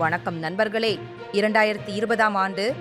வணக்கம் நண்பர்களே. இரண்டாயிரத்தி இருபதாம் ஆண்டு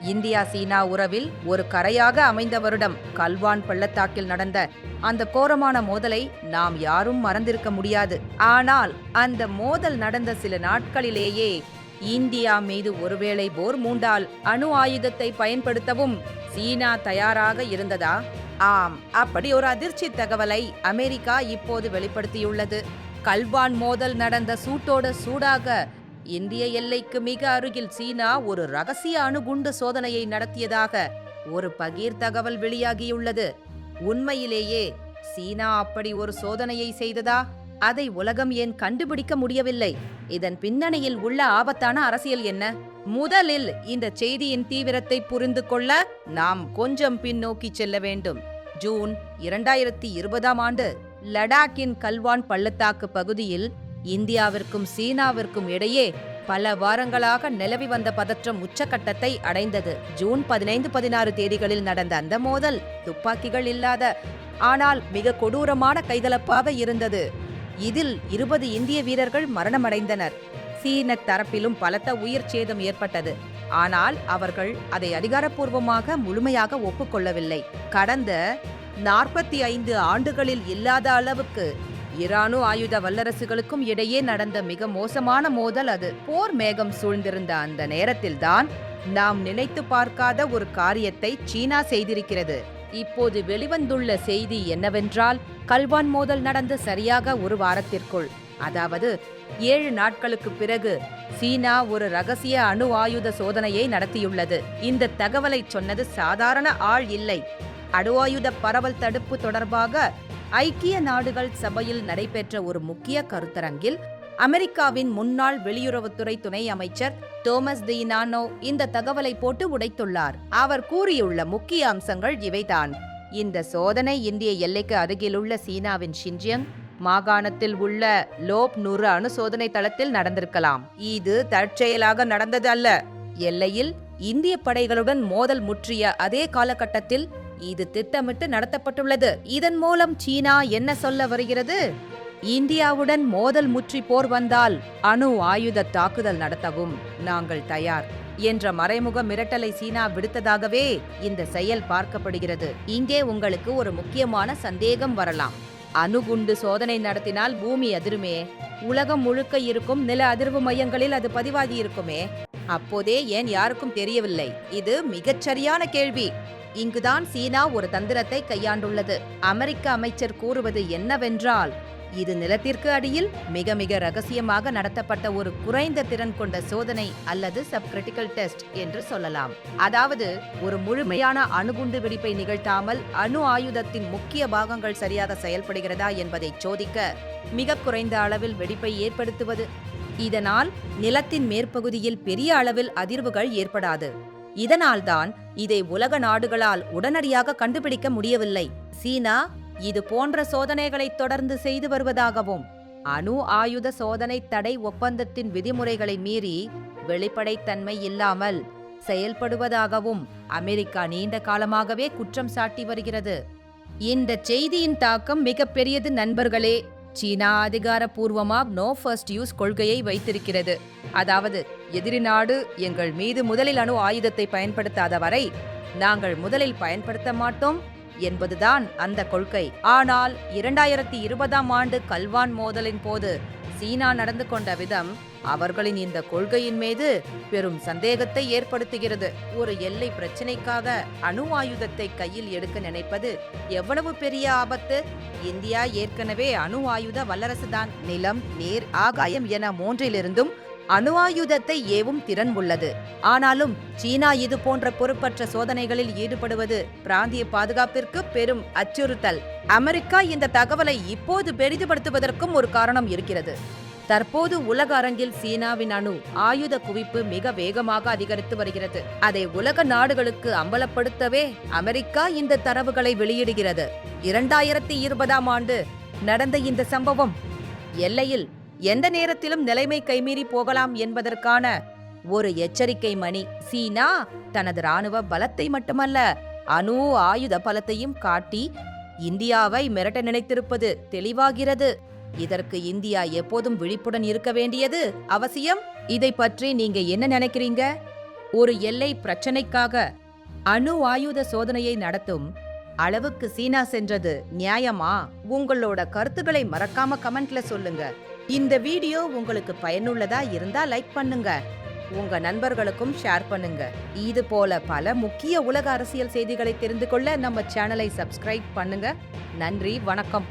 இந்தியா சீனா உறவில் ஒரு கரையாக அமைந்த வருடம் கல்வான் பள்ளத்தாக்கில் நடந்த அந்த கோரமான மோதலை நாம் யாரும் மறந்திருக்க முடியாது. ஆனால் அந்த மோதல் நடந்த சில நாட்களிலேயே இந்தியா மீது ஒருவேளை போர் மூண்டால் அணு ஆயுதத்தை பயன்படுத்தவும் சீனா தயாராக இருந்ததா? ஆம் அப்படி ஒரு அதிர்ச்சி தகவலை அமெரிக்கா இப்போது வெளிப்படுத்தியுள்ளது. கல்வான் மோதல் நடந்த சூட்டோட சூடாக இந்திய எல்லைக்கு மிக அருகில் சீனா ஒரு ரகசிய அணுகுண்டு சோதனையை நடத்தியதாக ஒரு பகீர் தகவல் வெளியாகியுள்ளது. உண்மையிலேயே சீனா அப்படி ஒரு சோதனையை செய்ததா? அதை உலகம் ஏன் கண்டுபிடிக்க முடியவில்லை? இதன் பின்னணியில் உள்ள ஆபத்தான அரசியல் என்ன? முதலில் இந்த செய்தியின் தீவிரத்தை புரிந்து கொள்ள நாம் கொஞ்சம் பின்னோக்கி செல்ல வேண்டும். ஜூன் இரண்டாயிரத்தி இருபதாம் ஆண்டு லடாக்கின் கல்வான் பள்ளத்தாக்கு பகுதியில் இந்தியாவிற்கும் சீனாவிற்கும் இடையே பல வாரங்களாக நிலவி வந்த பதற்றம் உச்சக்கட்டத்தை அடைந்தது. ஜூன் பதினைந்து பதினாறு தேதிகளில் நடந்த அந்த மோதல் துப்பாக்கிகள் இல்லாத ஆனால் மிக கொடூரமான கைகலப்பாக இருந்தது. இதில் இருபது இந்திய வீரர்கள் மரணமடைந்தனர். சீன தரப்பிலும் பலத்த உயிர் சேதம் ஏற்பட்டது. ஆனால் அவர்கள் அதை அதிகாரப்பூர்வமாக முழுமையாக ஒப்புக்கொள்ளவில்லை. கடந்த நாற்பத்தி ஐந்து ஆண்டுகளில் இல்லாத அளவுக்கு ஈரானு ஆயுத வல்லரசுகளுக்கும் இடையே நடந்த மிக மோசமான மோதல் அது. போர் மேகம் சூழ்ந்திருந்த அந்த நேரத்தில்தான் நாம் நினைத்து பார்க்காத ஒரு காரியத்தை சீனா செய்திருக்கிறது. இப்போது வெளிவந்துள்ள செய்தி என்னவென்றால் கல்வான் மோதல் நடந்த சரியாக ஒரு வாரத்திற்குள் அதாவது ஏழு நாட்களுக்கு பிறகு சீனா ஒரு ரகசிய அணு ஆயுத சோதனையை நடத்தியுள்ளது. இந்த தகவலை சொன்னது சாதாரண ஆள் இல்லை. அணு ஆயுத பரவல் தடுப்பு தொடர்பாக ஐக்கிய நாடுகள் சபையில் நடைபெற்ற ஒரு முக்கிய கருத்தரங்கில் அமெரிக்காவின் முன்னாள் வெளியுறவுத்துறை துணை அமைச்சர் தோமஸ் தி நானோ இந்த தகவலை போட்டு உடைத்துள்ளார். அவர் கூறியுள்ள முக்கிய அம்சங்கள் இவைதான். இந்த சோதனை இந்திய எல்லைக்கு அருகிலுள்ள சீனாவின் ஷின்ஜியங் மாகாணத்தில் உள்ள லோப் நுறு அணு சோதனை தளத்தில் நடந்திருக்கலாம். இது தற்செயலாக நடந்தது அல்ல. எல்லையில் இந்திய படைகளுடன் மோதல் முற்றிய அதே காலகட்டத்தில் இது திட்டமிட்டு நடத்தப்பட்டுள்ளது. இதன் மூலம் சீனா என்ன சொல்ல வருகிறது? இந்தியாவுடன் மோதல் முற்றி போர் வந்தால் அணு ஆயுத தாக்குதல் நடத்தவும் நாங்கள் தயார் என்ற மறைமுக மிரட்டலை சீனா விடுத்ததாகவே இந்த செயல் பார்க்கப்படுகிறது. இங்கே உங்களுக்கு ஒரு முக்கியமான சந்தேகம் வரலாம். அணுகுண்டு சோதனை நடத்தினால் பூமி அதிருமே? உலகம் முழுக்க இருக்கும் நில அதிர்வு மையங்களில் அது பதிவாகி இருக்குமே? அப்போதே ஏன் யாருக்கும் தெரியவில்லை? இது மிகச்சரியான கேள்வி. இங்குதான் சீனா ஒரு தந்திரத்தை கையாண்டுள்ளது. அமெரிக்க அமைச்சர் கூறுவது என்னவென்றால் இது நிலத்திற்கு அடியில் மிக மிக ரகசியமாக நடத்தப்பட்ட ஒரு குறைந்த திறன் கொண்ட சோதனை அல்லது சப்கிரிட்டிக்கல் டெஸ்ட் என்று சொல்லலாம். அதாவது ஒரு முழுமையான அணுகுண்டு வெடிப்பை நிகழ்த்தாமல் அணு ஆயுதத்தின் முக்கிய பாகங்கள் சரியாக செயல்படுகிறதா என்பதை சோதிக்க மிக குறைந்த அளவில் வெடிப்பை ஏற்படுத்துவது. இதனால் நிலத்தின் மேற்பகுதியில் பெரிய அளவில் அதிர்வுகள் ஏற்படாது. இதனால்தான் இதை உலக நாடுகளால் உடனடியாக கண்டுபிடிக்க முடியவில்லை. சீனா இது போன்ற சோதனைகளை தொடர்ந்து செய்து வருவதாகவும் அணு ஆயுத சோதனை தடை ஒப்பந்தத்தின் விதிமுறைகளை மீறி வெளிப்படைத்தன்மை இல்லாமல் செயல்படுவதாகவும் அமெரிக்கா நீண்ட காலமாகவே குற்றம் சாட்டி வருகிறது. இந்த செய்தியின் தாக்கம் மிகப்பெரியது நண்பர்களே சீனா அதிகாரப்பூர்வமா நோ ஃபர்ஸ்ட் யூஸ் கொள்கையை வைத்திருக்கிறது. அதாவது எதிரி நாடு எங்கள் மீது முதலில் அணு ஆயுதத்தை பயன்படுத்தாத வரை நாங்கள் முதலில் பயன்படுத்த மாட்டோம் என்பதுதான் அந்த கொள்கை. ஆனால் இரண்டாயிரத்தி இருபதாம் ஆண்டு கல்வான் மோதலின் போது சீனா நடந்து கொண்ட விதம் அவர்களின் இந்த கொள்கையின் மீது பெரும் சந்தேகத்தை ஏற்படுத்துகிறது. ஒரு எல்லை பிரச்சினைக்காக அணு ஆயுதத்தை கையில் எடுக்க நினைப்பது எவ்வளவு பெரிய ஆபத்து? இந்தியா ஏற்கனவே அணு ஆயுத வல்லரசுதான். நிலம் நீர் ஆகாயம் என மூன்றிலிருந்தும் அணு ஆயுதத்தை ஏவும் திறன் உள்ளது. ஆனாலும் சீனா இது போன்ற பொறுப்பற்ற சோதனைகளில் ஈடுபடுவது பிராந்திய பாதுகாப்பிற்கு பெரும் அச்சுறுத்தல். அமெரிக்கா இந்த தகவலை இப்போது பெரிதுபடுத்துவதற்கும் ஒரு காரணம் இருக்கிறது. தற்போது உலக அரங்கில் சீனாவின் அணு ஆயுத குவிப்பு மிக வேகமாக அதிகரித்து வருகிறது. அதை உலக நாடுகளுக்கு அம்பலப்படுத்தவே அமெரிக்கா இந்த தரவுகளை வெளியிடுகிறது. இரண்டாயிரத்தி இருபதாம் ஆண்டு நடந்த இந்த சம்பவம் எல்லையில் எந்த நேரத்திலும் நிலைமை கைமீறி போகலாம் என்பதற்கான ஒரு எச்சரிக்கை மணி. சீனா தனது ராணுவ பலத்தை மட்டுமல்ல அணு ஆயுத பலத்தையும் காட்டி இந்தியாவை மிரட்ட நினைத்திருப்பது தெளிவாகிறது. இதற்கு இந்தியா எப்போதும் விழிப்புடன் இருக்க வேண்டியது அவசியம். இதை பற்றி நீங்க என்ன நினைக்கிறீங்க? ஒரு எல்லை பிரச்சனைக்காக அணு ஆயுத சோதனையை நடத்தும் அளவுக்கு சீனா சென்றது நியாயமா? உங்களோட கருத்துக்களை மறக்காம கமெண்ட்ல சொல்லுங்க. இந்த வீடியோ உங்களுக்கு பயனுள்ளதா இருந்தா லைக் பண்ணுங்க. உங்க நண்பர்களுக்கும் ஷேர் பண்ணுங்க. இது போல பல முக்கிய உலக அரசியல் செய்திகளை தெரிந்து கொள்ள நம்ம சேனலை சப்ஸ்கிரைப் பண்ணுங்க. நன்றி வணக்கம்.